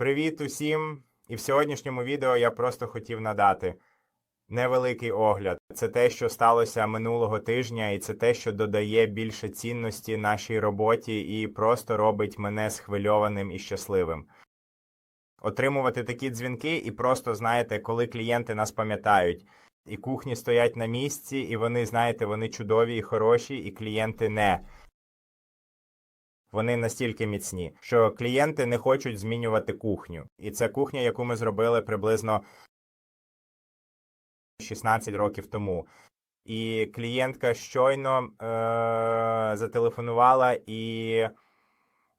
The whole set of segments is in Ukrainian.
Привіт усім! І в сьогоднішньому відео я просто хотів надати невеликий огляд. Це те, що сталося минулого тижня, і це те, що додає більше цінності нашій роботі і просто робить мене схвильованим і щасливим. Отримувати такі дзвінки, і просто знаєте, коли клієнти нас пам'ятають, і кухні стоять на місці, і вони, знаєте, вони чудові і хороші, і клієнти не. Вони настільки міцні, що клієнти не хочуть змінювати кухню. І це кухня, яку ми зробили приблизно 16 років тому. І клієнтка щойно е- зателефонувала, і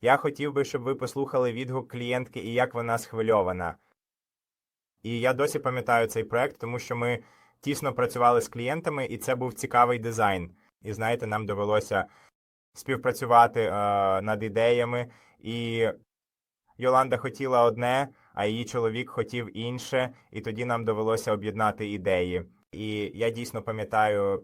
я хотів би, щоб ви послухали відгук клієнтки і як вона схвильована. І я досі пам'ятаю цей проект, тому що ми тісно працювали з клієнтами, і це був цікавий дизайн. І знаєте, нам довелося співпрацювати е, над ідеями. І Йоланда хотіла одне, а її чоловік хотів інше, і тоді нам довелося об'єднати ідеї. І я дійсно пам'ятаю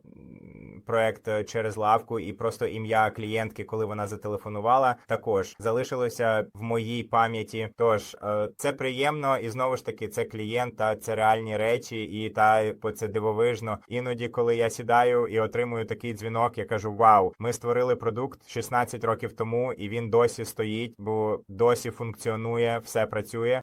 проект е, через лавку, і просто ім'я клієнтки, коли вона зателефонувала, також залишилося в моїй пам'яті. Тож е, це приємно, і знову ж таки, це клієнт, та це реальні речі, і та по це дивовижно. Іноді, коли я сідаю і отримую такий дзвінок, я кажу: Вау, ми створили продукт 16 років тому, і він досі стоїть, бо досі функціонує, все працює.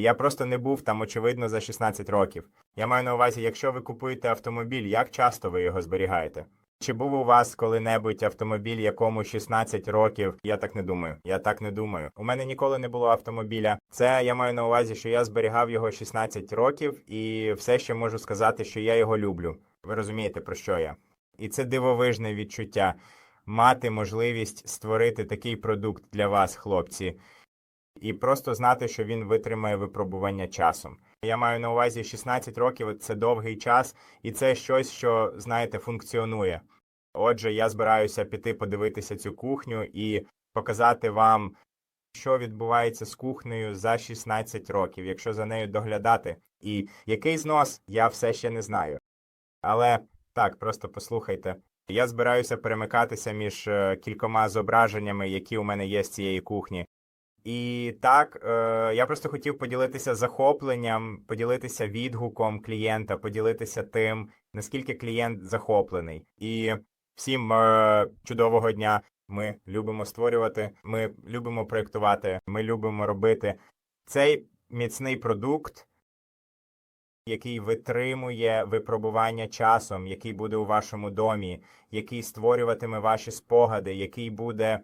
Я просто не був там, очевидно, за 16 років. Я маю на увазі, якщо ви купуєте автомобіль, як часто ви його зберігаєте? Чи був у вас коли-небудь автомобіль, якому 16 років? Я так не думаю. Я так не думаю. У мене ніколи не було автомобіля. Це я маю на увазі, що я зберігав його 16 років, і все ще можу сказати, що я його люблю. Ви розумієте, про що я? І це дивовижне відчуття мати можливість створити такий продукт для вас, хлопці і просто знати, що він витримає випробування часом. Я маю на увазі 16 років це довгий час, і це щось, що, знаєте, функціонує. Отже, я збираюся піти подивитися цю кухню і показати вам, що відбувається з кухнею за 16 років, якщо за нею доглядати. І який знос, я все ще не знаю. Але так, просто послухайте. Я збираюся перемикатися між е, кількома зображеннями, які у мене є з цієї кухні. І так, е, я просто хотів поділитися захопленням, поділитися відгуком клієнта, поділитися тим, наскільки клієнт захоплений. І всім е, чудового дня. Ми любимо створювати, ми любимо проєктувати, ми любимо робити цей міцний продукт, який витримує випробування часом, який буде у вашому домі, який створюватиме ваші спогади, який буде.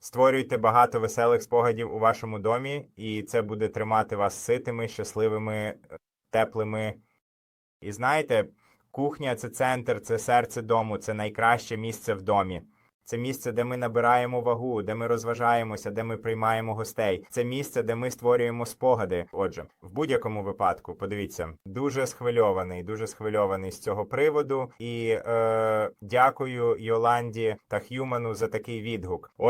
Створюйте багато веселих спогадів у вашому домі, і це буде тримати вас ситими, щасливими, е, теплими. І знаєте, кухня це центр, це серце дому, це найкраще місце в домі. Це місце, де ми набираємо вагу, де ми розважаємося, де ми приймаємо гостей. Це місце, де ми створюємо спогади. Отже, в будь-якому випадку, подивіться, дуже схвильований, дуже схвильований з цього приводу. І е, дякую Йоланді та Х'юману за такий відгук. Отже,